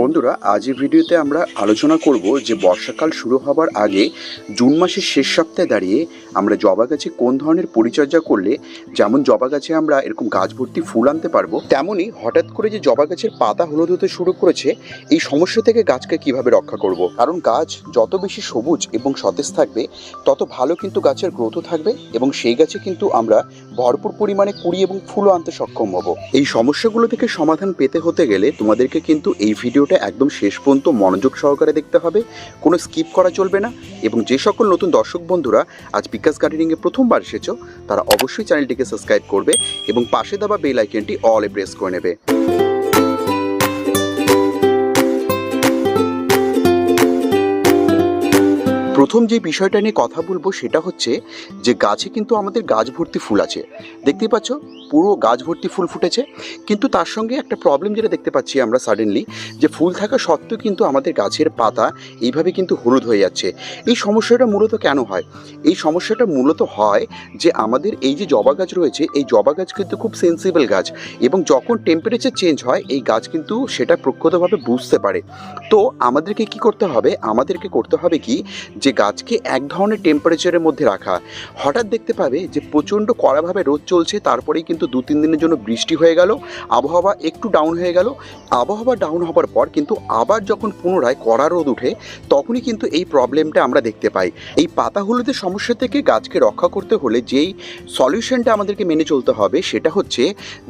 বন্ধুরা, আজ এই ভিডিওতে আমরা আলোচনা করব যে বর্ষাকাল শুরু হবার আগে জুন মাসের শেষ সপ্তাহে দাঁড়িয়ে আমরা জবা গাছে কোন ধরনের পরিচর্যা করলে যেমন জবা গাছে আমরা এরকম গাছ ভর্তি ফুল আনতে পারব, তেমনই হঠাৎ করে যে জবা গাছের পাতা হলুদ হতে শুরু করেছে, এই সমস্যা থেকে গাছকে কীভাবে রক্ষা করব? কারণ গাছ যত বেশি সবুজ এবং সতেজ থাকবে, তত ভালো কিন্তু গাছের গ্রোথও থাকবে এবং সেই গাছে কিন্তু আমরা ভরপুর পরিমাণে কুড়ি এবং ফুলও আনতে সক্ষম হব। এই সমস্যাগুলো থেকে সমাধান পেতে হতে গেলে তোমাদেরকে কিন্তু এই ভিডিওটা একদম শেষ পর্যন্ত মনোযোগ সহকারে দেখতে হবে, কোনো স্কিপ করা চলবে না এবং যে সকল নতুন দর্শক বন্ধুরা আজ বিকাশ গার্ডেনিংয়ে প্রথমবার এসেছ, তারা অবশ্যই চ্যানেলটিকে সাবস্ক্রাইব করবে এবং পাশে দেওয়া বেল আইকনটি অলে প্রেস করে নেবে। প্রথম যে বিষয়টা নিয়ে কথা বলব সেটা হচ্ছে যে গাছে কিন্তু আমাদের গাছ ভর্তি ফুল আছে। দেখতেই পাচ্ছ? পুরো গাছ ভর্তি ফুল ফুটেছে। কিন্তু তার সঙ্গে একটা প্রবলেম যেটা দেখতে পাচ্ছি আমরা সাডেনলি যে ফুল থাকা সত্ত্বেও কিন্তু আমাদের গাছের পাতা এইভাবে কিন্তু হলুদ হয়ে যাচ্ছে। এই সমস্যাটা মূলত কেন হয়? এই সমস্যাটা মূলত হয় যে আমাদের এই যে জবা গাছ রয়েছে, এই জবা গাছ কিন্তু খুব সেন্সিবল গাছ এবং যখন টেম্পারেচার চেঞ্জ হয়, এই গাছ কিন্তু সেটা প্রক্ষতভাবে বুঝতে পারে। তো আমাদেরকে কি করতে হবে? আমাদেরকে করতে হবে কি? যে গাছকে এক ধরনের টেম্পারেচারের মধ্যে রাখা। হঠাৎ দেখতে পাবে যে প্রচণ্ড কড়াভাবে রোদ চলছে, তারপরেই কিন্তু দু তিন দিনের জন্য বৃষ্টি হয়ে গেল, আবহাওয়া একটু ডাউন হয়ে গেল। আবহাওয়া ডাউন হবার পর কিন্তু আবার যখন পুনরায় কড়া রোদ উঠে, তখনই কিন্তু এই প্রবলেমটা আমরা দেখতে পাই। এই পাতা হলুদের সমস্যা থেকে গাছকে রক্ষা করতে হলে যেই সলিউশনটা আমাদেরকে মেনে চলতে হবে, সেটা হচ্ছে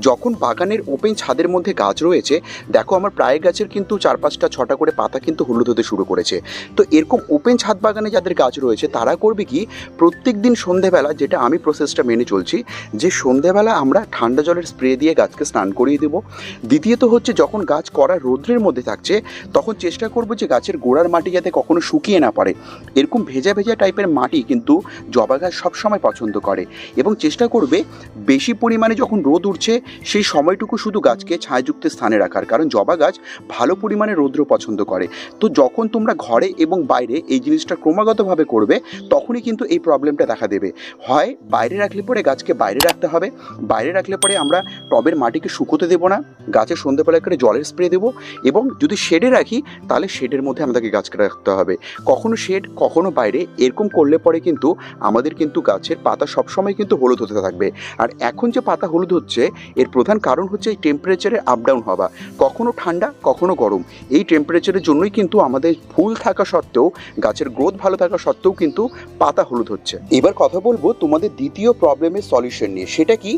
যখন বাগানের ওপেন ছাদের মধ্যে গাছ রয়েছে, দেখো আমার প্রায় গাছের কিন্তু চার পাঁচটা, ছটা করে পাতা কিন্তু হলুদ হতে শুরু করেছে। তো এরকম ওপেন ছাদ বাগানে যাদের গাছ রয়েছে, তারা করবে কি? প্রত্যেক দিন সন্ধেবেলা, যেটা আমি প্রসেসটা মেনে চলছি, যে সন্ধেবেলা আমরা ঠান্ডা জলের স্প্রে দিয়ে গাছকে স্নান করিয়ে দেবো। দ্বিতীয়ত হচ্ছে, যখন গাছ করা রৌদ্রের মধ্যে থাকছে, তখন চেষ্টা করব যে গাছের গোড়ার মাটি যাতে কখনো শুকিয়ে না পারে এরকম ভেজা ভেজা টাইপের মাটি কিন্তু জবা গাছ সবসময় পছন্দ করে। এবং চেষ্টা করবে, বেশি পরিমাণে যখন রোদ উঠছে, সেই সময়টুকু শুধু গাছকে ছায়াযুক্ত স্থানে রাখার। কারণ জবা গাছ ভালো পরিমাণে রৌদ্র পছন্দ করে। তো যখন তোমরা ঘরে এবং বাইরে এই জিনিসটা ক্রমাগতভাবে করবে, তখনই কিন্তু এই প্রবলেমটা দেখা দেবে। হয় বাইরে রাখলে পরে গাছকে বাইরে রাখতে হবে, বাইরে রাখলে পরে আমরা টবের মাটিকে শুকোতে দেবো না গাছের সন্ধ্যেবেলা করে জলের স্প্রে দেবো এবং যদি শেডে রাখি, তাহলে শেডের মধ্যে আমাদেরকে গাছকে রাখতে হবে। কখনো শেড কখনো বাইরে, এরকম করলে পরে কিন্তু আমাদের কিন্তু গাছের পাতা সবসময় কিন্তু হলুদ হতে থাকবে। আর এখন যে পাতা হলুদ হচ্ছে, এর প্রধান কারণ হচ্ছে এই টেম্পারেচারে আপ ডাউন হওয়া। কখনো ঠান্ডা, কখনো গরম। এই টেম্পারেচারের জন্যই কিন্তু আমাদের ফুল থাকা সত্ত্বেও গাছের গ্রোথ ভালো থাকা সত্ত্বেও কিন্তু পাতা হলুদ হচ্ছে। এবার কথা বলব তোমাদের দ্বিতীয় প্রবলেমের সলিউশন নিয়ে। সেটা কি?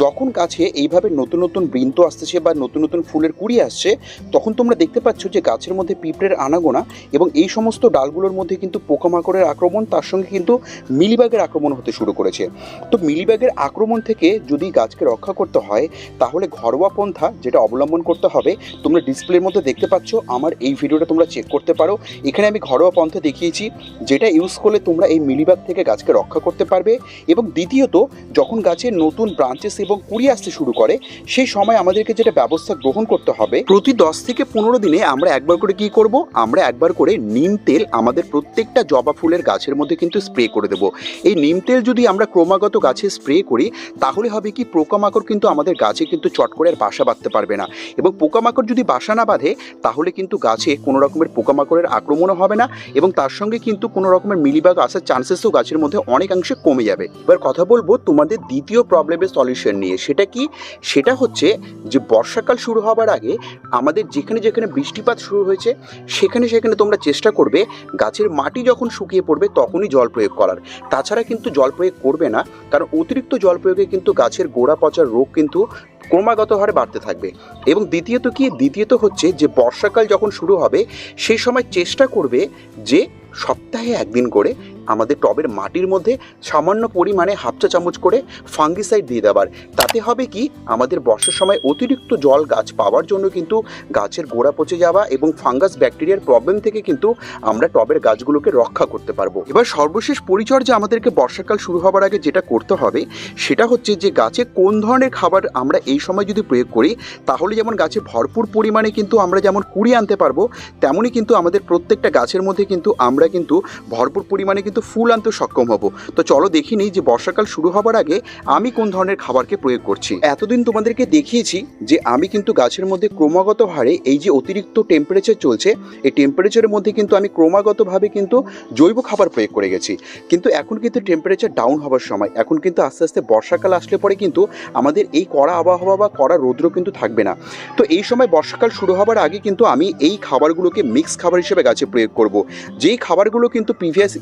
যখন গাছে এইভাবে নতুন নতুন বৃন্ত আসতেছে বা নতুন নতুন ফুলের কুড়ি আসছে, তখন তোমরা দেখতে পাচ্ছ যে গাছের মধ্যে পিঁপড়ের আনাগোনা এবং এই সমস্ত ডালগুলোর মধ্যে কিন্তু পোকামাকড়ের আক্রমণ তার সঙ্গে কিন্তু মিলিবাগের আক্রমণ হতে শুরু করেছে। তো মিলিবাগের আক্রমণ থেকে যদি গাছকে রক্ষা করতে হয়, তাহলে ঘরোয়া পন্থা যেটা অবলম্বন করতে হবে, তোমরা ডিসপ্লের মধ্যে দেখতে পাচ্ছ। আমার এই ভিডিওটা তোমরা চেক করতে পারো। এখানে আমি ঘরোয়া পন্থা দেখিয়েছি। যেটা ইউজ করলে তোমরা এই মিলিবাগ থেকে গাছকে রক্ষা করতে পারবে এবং দ্বিতীয়ত, যখন গাছের নতুন ব্রাঞ্চেস এবং কুড়ি আসতে শুরু করে, সেই সময় আমাদেরকে যেটা ব্যবস্থা গ্রহণ করতে হবে, প্রতি দশ থেকে পনেরো দিনে আমরা একবার করে কি করব? আমরা একবার করে নিম তেল আমাদের প্রত্যেকটা জবা ফুলের গাছের মধ্যে কিন্তু স্প্রে করে দেবো। এই নিম তেল যদি আমরা ক্রমাগত গাছে স্প্রে করি, তাহলে হবে কি পোকামাকড় কিন্তু আমাদের গাছে কিন্তু চট করে আর বাসা বাঁধতে পারবে না। এবং পোকামাকড় যদি বাসা না বাঁধে, তাহলে কিন্তু গাছে কোনো রকমের পোকামাকড়ের আক্রমণও হবে না এবং তার সঙ্গে কিন্তু কোনো রকমের মিলিবাগ আসার চান্সেসও গাছের মধ্যে অনেকাংশে কমে যাবে। এবার কথা বলব তোমাদের দ্বিতীয় প্রবলেমের সলিউশন নিয়ে। সেটা কি? সেটা হচ্ছে যে বর্ষাকাল শুরু হবার আগে আমাদের যেখানে যেখানে বৃষ্টিপাত শুরু হয়েছে, সেখানে সেখানে তোমরা চেষ্টা করবে গাছের মাটি যখন শুকিয়ে পড়বে তখনই জল প্রয়োগ করার। তাছাড়া কিন্তু জল প্রয়োগ করবে না, কারণ অতিরিক্ত জল প্রয়োগে কিন্তু গাছের গোড়া পচার রোগ কিন্তু ক্রমাগত হারে বাড়তে থাকবে। এবং দ্বিতীয়ত কি? দ্বিতীয়ত হচ্ছে যে বর্ষাকাল যখন শুরু হবে, সেই সময় চেষ্টা করবে যে সপ্তাহে একদিন করে আমাদের টবের মাটির মধ্যে সামান্য পরিমাণে হাফ চা চামচ করে ফাঙ্গিসাইড দিয়ে দেওয়ার তাতে হবে কি? আমাদের বর্ষার সময় অতিরিক্ত জল গাছ পাওয়ার জন্য কিন্তু গাছের গোড়া পচে যাওয়া এবং ফাঙ্গাস ব্যাকটেরিয়ার প্রবলেম থেকে কিন্তু আমরা টবের গাছগুলোকে রক্ষা করতে পারব। এবার সর্বশেষ পরিচর্যা আমাদেরকে বর্ষাকাল শুরু হবার আগে যেটা করতে হবে, সেটা হচ্ছে যে গাছে কোন ধরনের খাবার আমরা এই সময় যদি প্রয়োগ করি, তাহলে যেমন গাছে ভরপুর পরিমাণে কিন্তু আমরা যেমন কুড়ি আনতে পারব, তেমনই কিন্তু আমাদের প্রত্যেকটা গাছের মধ্যে কিন্তু আমরা কিন্তু ভরপুর পরিমাণে কিন্তু কিন্তু ফুল আনতে সক্ষম হব। তো চলো দেখি নিই যে বর্ষাকাল শুরু হবার আগে আমি কোন ধরনের খাবারকে প্রয়োগ করছি। এতদিন তোমাদেরকে দেখিয়েছি যে আমি কিন্তু গাছের মধ্যে ক্রমাগত হারে এই যে অতিরিক্ত টেম্পারেচার চলছে, এই টেম্পারেচারের মধ্যে কিন্তু আমি ক্রমাগতভাবে কিন্তু জৈব খাবার প্রয়োগ করে গেছি। কিন্তু এখন কিন্তু টেম্পারেচার ডাউন হবার সময়, এখন কিন্তু আস্তে আস্তে বর্ষাকাল আসলে পরে কিন্তু আমাদের এই কড়া আবহাওয়া বা কড়া রৌদ্র কিন্তু থাকবে না। তো এই সময় বর্ষাকাল শুরু হবার আগে কিন্তু আমি এই খাবারগুলোকে মিক্স খাবার হিসেবে গাছে প্রয়োগ করব। যেই খাবারগুলো কিন্তু প্রিভিয়াস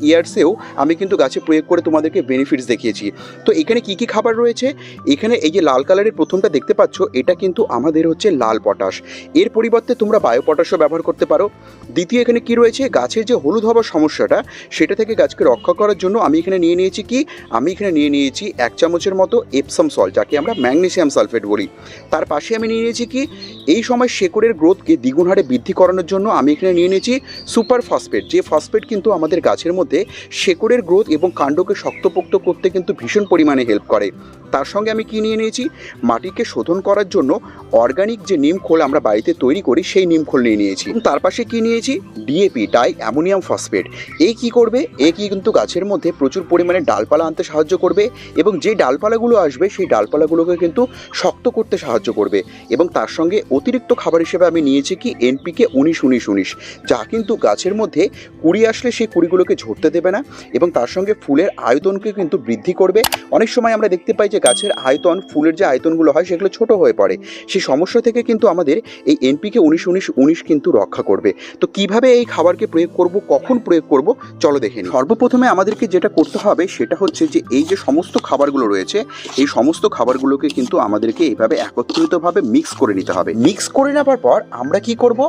ইয়ার্সেও আমি কিন্তু গাছে প্রয়োগ করে তোমাদেরকে বেনিফিটস দেখিয়েছি। তো এখানে কি কি খাবার রয়েছে? এখানে এই যে লাল কালারের প্রথমটা দেখতে পাচ্ছ, এটা কিন্তু আমাদের হচ্ছে লাল পটাশ এর পরিবর্তে তোমরা বায়ো পটাশও ব্যবহার করতে পারো। দ্বিতীয় এখানে কি রয়েছে? গাছের যে হলুদ হওয়ার সমস্যাটা, সেটা থেকে গাছকে রক্ষা করার জন্য আমি এখানে নিয়ে নিয়েছি কি? আমি এখানে নিয়ে নিয়েছি এক চামচের মতো এপসাম সল্ট যাকে আমরা ম্যাগনেসিয়াম সালফেট বলি। তার পাশে আমি নিয়ে নিয়েছি কি? এই সময় শেকড়ের গ্রোথকে দ্বিগুণ হারে বৃদ্ধি করানোর জন্য আমি এখানে নিয়ে নিয়েছি সুপার ফসফেট যে ফসফেট কিন্তু আমাদের গাছের মধ্যে শেকড়ের গ্রোথ এবং কাণ্ডকে শক্তপোক্ত করতে কিন্তু ভীষণ পরিমাণে হেল্প করে। তার সঙ্গে আমি কি নিয়ে নিয়েছি? মাটিকে শোধন করার জন্য অর্গানিক যে নিম খোল আমরা বাড়িতে তৈরি করি, সেই নিম খোল নিয়ে নিয়েছি। তার পাশে কি নিয়েছি? ডিএপি ডাই অ্যামোনিয়াম ফসফেট এই কি করবে? এ কি কিন্তু গাছের মধ্যে প্রচুর পরিমাণে ডালপালা আনতে সাহায্য করবে এবং যে ডালপালাগুলো আসবে, সেই ডালপালাগুলোকে কিন্তু শক্ত করতে সাহায্য করবে। এবং তার সঙ্গে অতিরিক্ত খাবার হিসেবে আমি নিয়েছি কি? এনপিকে উনিশ উনিশ উনিশ, যা কিন্তু গাছের মধ্যে কুড়ি আসলে সেই কুড়িগুলোকে ঝরতে দেবে না। এবং তার সঙ্গে ফুলের আয়তনকে কিন্তু বৃদ্ধি করবে। অনেক সময় আমরা দেখতে পাই যে গাছের আয়তন, ফুলের যে আয়তনগুলো হয় সেগুলো ছোট হয়ে পড়ে। সেই সমস্যা থেকে কিন্তু আমাদের এই এনপিকে উনিশ উনিশ উনিশ কিন্তু রক্ষা করবে। তো কীভাবে এই খাবারকে প্রয়োগ করব, কখন প্রয়োগ করব, চলো দেখে নিই। সর্বপ্রথমে আমাদেরকে যেটা করতে হবে সেটা হচ্ছে যে এই যে সমস্ত খাবারগুলো রয়েছে, এই সমস্ত খাবারগুলোকে কিন্তু আমাদেরকে এইভাবে একত্রিতভাবে মিক্স করে নিতে হবে। মিক্স করে নেবার পর আমরা কি করব?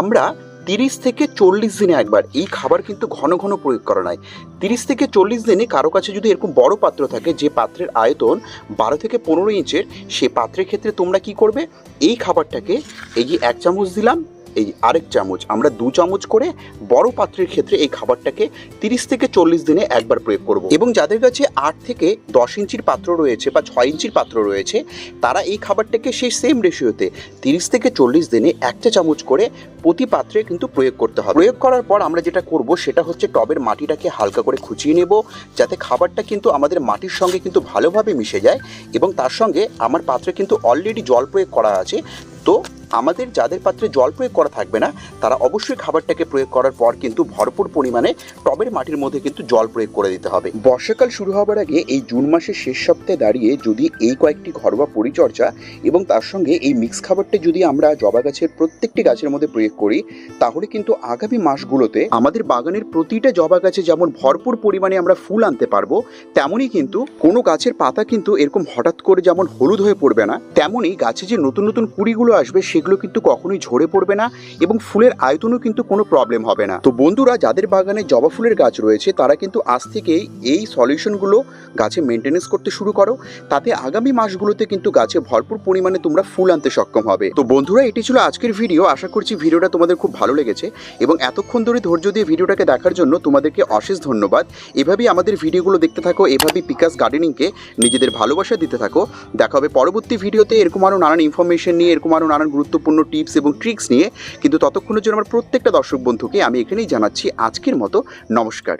আমরা তিরিশ থেকে চল্লিশ দিনে একবার। এই খাবার কিন্তু ঘন ঘন প্রয়োগ করা নয়। তিরিশ থেকে চল্লিশ দিনে কারও কাছে যদি এরকম বড় পাত্র থাকে, যে পাত্রের আয়তন বারো থেকে পনেরো ইঞ্চের, সে পাত্রের ক্ষেত্রে তোমরা কি করবে? এই খাবারটাকে এই যে এক চামচ দিলাম এই আরেক চামচ, আমরা দু চামচ করে বড় পাত্রের ক্ষেত্রে এই খাবারটাকে তিরিশ থেকে চল্লিশ দিনে একবার প্রয়োগ করব। এবং যাদের কাছে আট থেকে দশ ইঞ্চির পাত্র রয়েছে বা ছয় ইঞ্চির পাত্র রয়েছে, তারা এই খাবারটাকে সেই সেম রেশিওতে তিরিশ থেকে চল্লিশ দিনে একটা চামচ করে প্রতি পাত্রে কিন্তু প্রয়োগ করতে হবে। প্রয়োগ করার পর আমরা যেটা করব, সেটা হচ্ছে টবের মাটিটাকে হালকা করে খুঁচিয়ে নেব, যাতে খাবারটা কিন্তু আমাদের মাটির সঙ্গে কিন্তু ভালোভাবে মিশে যায় এবং তার সঙ্গে আমার পাত্রে কিন্তু অলরেডি জল প্রয়োগ করা আছে, তো আমাদের যাদের পাত্রে জল প্রয়োগ করা থাকবে না, তারা অবশ্যই খাবারটাকে প্রয়োগ করার পর কিন্তু ভরপুর পরিমাণে টবের মাটির মধ্যে কিন্তু জল প্রয়োগ করে দিতে হবে। বর্ষাকাল শুরু হবার আগে এই জুন মাসের শেষ সপ্তাহে দাঁড়িয়ে যদি এই কয়েকটি ঘরোয়া পরিচর্যা এবং তার সঙ্গে এই মিক্স খাবারটি যদি আমরা জবা গাছের প্রত্যেকটি গাছের মধ্যে প্রয়োগ করি, তাহলে কিন্তু আগামী মাসগুলোতে আমাদের বাগানের প্রতিটা জবা গাছে যেমন ভরপুর পরিমাণে আমরা ফুল আনতে পারব, তেমনই কিন্তু কোনো গাছের পাতা কিন্তু এরকম হঠাৎ করে যেমন হলুদ হয়ে পড়বে না, তেমনই গাছে যে নতুন নতুন কুড়িগুলো আসবে সেগুলো কিন্তু কখনোই ঝরে পড়বে না এবং ফুলের আয়তনও কিন্তু কোনো প্রবলেম হবে না। তো বন্ধুরা, যাদের বাগানে জবা ফুলের গাছ রয়েছে, তারা কিন্তু আজ থেকেই এই সলিউশনগুলো গাছে মেনটেনেন্স করতে শুরু করো। তাতে আগামী মাসগুলোতে কিন্তু গাছে ভরপুর পরিমাণে তোমরা ফুল আনতে সক্ষম হবে। তো বন্ধুরা, এটি ছিল আজকের ভিডিও আশা করছি ভিডিওটা তোমাদের খুব ভালো লেগেছে এবং এতক্ষণ ধরে ধৈর্য দিয়ে ভিডিওটাকে দেখার জন্য তোমাদেরকে অশেষ ধন্যবাদ। এভাবেই আমাদের ভিডিওগুলো দেখতে থাকো, এভাবেই পিকাস গার্ডেনিংকে নিজেদের ভালোবাসা দিতে থাকো। দেখা হবে পরবর্তী ভিডিওতে এরকম আরও নানান ইনফরমেশন নিয়ে, এরকম আরও নানান গুরুত্বপূর্ণ টিপস এবং ট্রিক্স নিয়ে, কিন্তু ততক্ষণের জন্য আমার প্রত্যেকটা দর্শক বন্ধুকে আমি এখানেই জানাচ্ছি আজকের মতো নমস্কার।